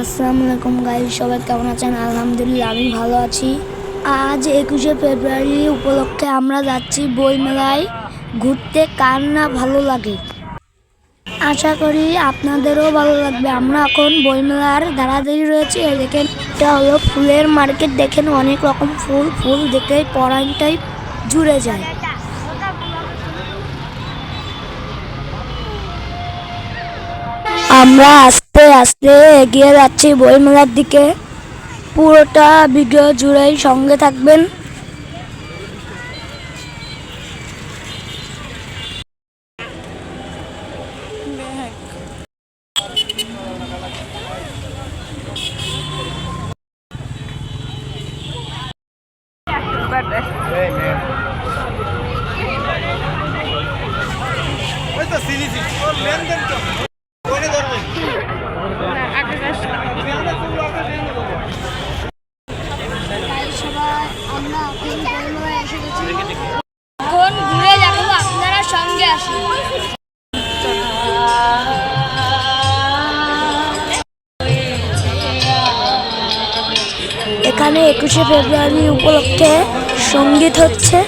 আসসালামু আলাইকুম গাইজ, সবাই কেমন আছেন? আলহামদুলিল্লাহ, আমি ভালো আছি। আজ একুশে ফেব্রুয়ারি উপলক্ষে আমরা যাচ্ছি বইমেলায় ঘুরতে, কার না ভালো লাগে? আশা করি আপনাদেরও ভালো লাগবে। আমরা এখন বইমেলার দাঁড়াদাঁড়ি রয়েছে দেখেন, এটা হলো ফুলের মার্কেট। দেখেন, অনেক রকম ফুল ফুল দেখে পরানটাই জুড়ে যায়। আমরা আস্তে এগিয়ে যাচ্ছি বইমেলার দিকে। পুরোটা ভিডিও জুড়েই সঙ্গে থাকবেন। ওরে ধরবে এখন ঘুরে যাব আপনারা সঙ্গে আসুন। এখানে একুশে ফেব্রুয়ারি উপলক্ষে সংগীত হচ্ছে।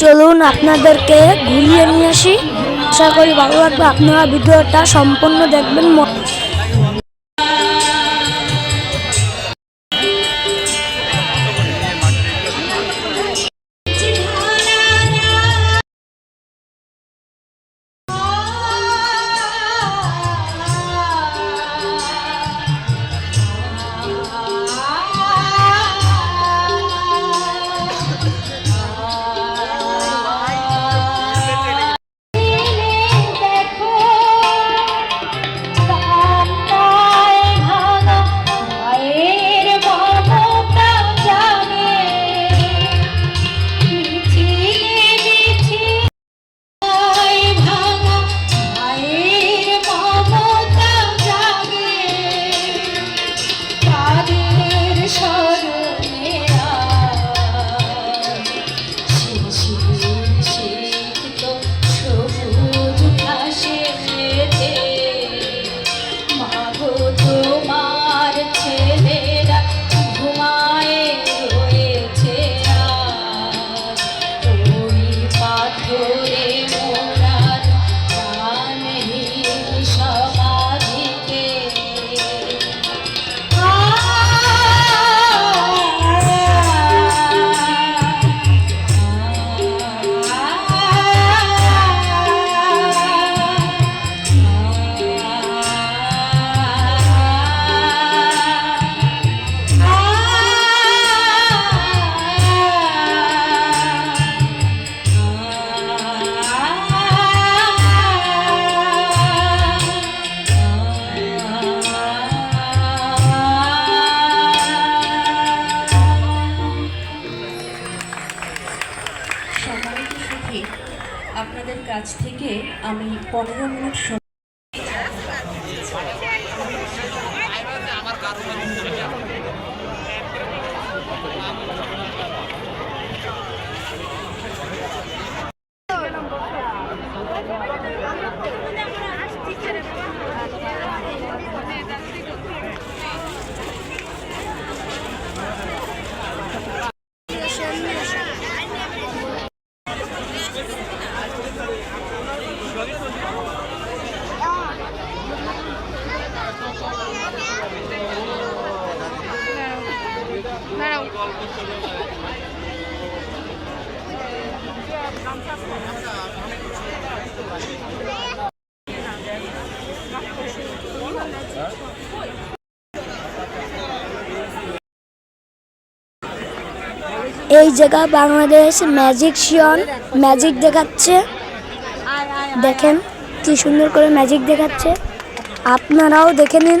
চলুন আপনাদেরকে ঘুরিয়ে নিয়ে আসি। আশা করি ভালো লাগবে। আপনারা ভিডিওটা সম্পূর্ণ দেখবেন। সুখী আপনাদের কাছ থেকে আমি পনেরো মিনিট সময় এই জায়গা বাংলাদেশ ম্যাজিক শিয়ন ম্যাজিক দেখাচ্ছে। দেখেন কি সুন্দর করে ম্যাজিক দেখাচ্ছে। আপনারাও দেখে নিন।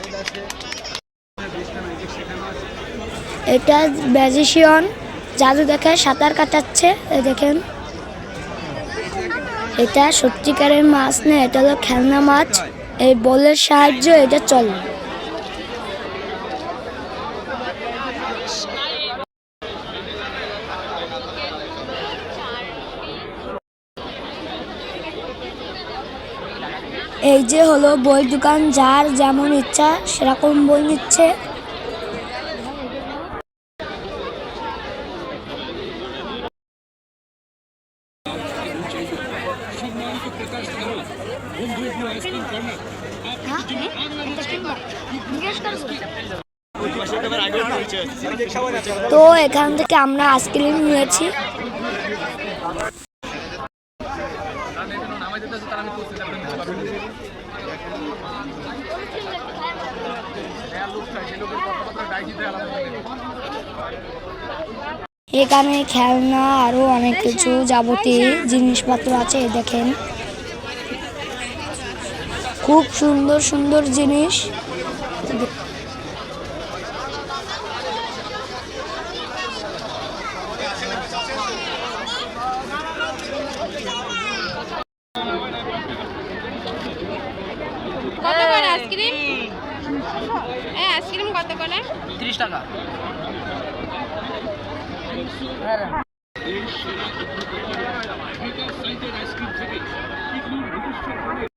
ভয়ঙ্কর এটা ম্যাজিশিয়ান জাদু দেখে সাঁতার কাটাচ্ছে দেখেন। এটা সত্যিকারের মাছ না, এটা হলো খেলনা মাছ। এই বলের সাহায্য এটা চলে। এই যে হলো বই দোকান, যার যেমন ইচ্ছা সেরকম বই নিচ্ছে। তো এখান থেকে আমরা আইসক্রিম নিয়েছি। এখানে খেলনা আরও অনেক কিছু যাবতীয় জিনিসপত্র আছে দেখেন। খুব সুন্দর সুন্দর জিনিস। কত করে আইসক্রিম? এই আইসক্রিম কত করে? তিরিশ টাকা। এই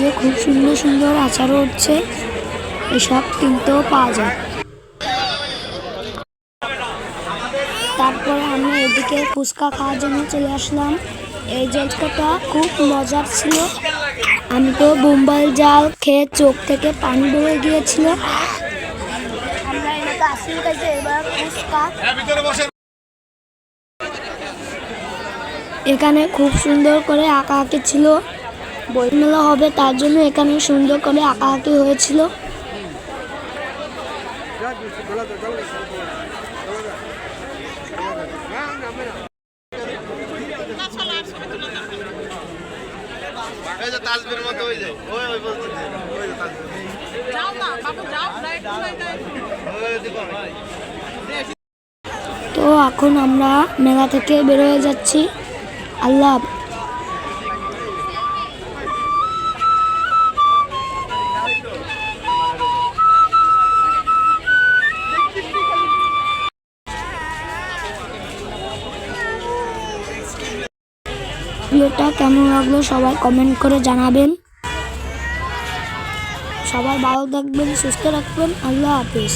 যে খুব সুন্দর সুন্দর আচারও হচ্ছে এসব কিনতেও পাওয়া যায়। তারপরে আমি এদিকে ফুচকা খাওয়ার জন্য চলে আসলাম। এই জায়গাটা খুব মজার ছিল। আমি তো বোম্বাই জাল খেয়ে চোখ থেকে পানি বেরিয়ে গিয়েছিল। আমরা এলাকা আসলে কাছে এবার ফুচকা। এখানে খুব সুন্দর করে আঁকা আঁকি ছিল। বইমেলা হবে তার জন্য এখানে সুন্দর করে আঁকা আঁকি হয়েছিল তো এখন আমরা মেলা থেকে বেরোয় যাচ্ছি। আল্লাহ ভিডিওটা কেমন লাগল সবাই কমেন্ট করে জানাবেন। সবাই ভালো থাকবেন সুস্থ রাখবেন আল্লাহ হাফিজ।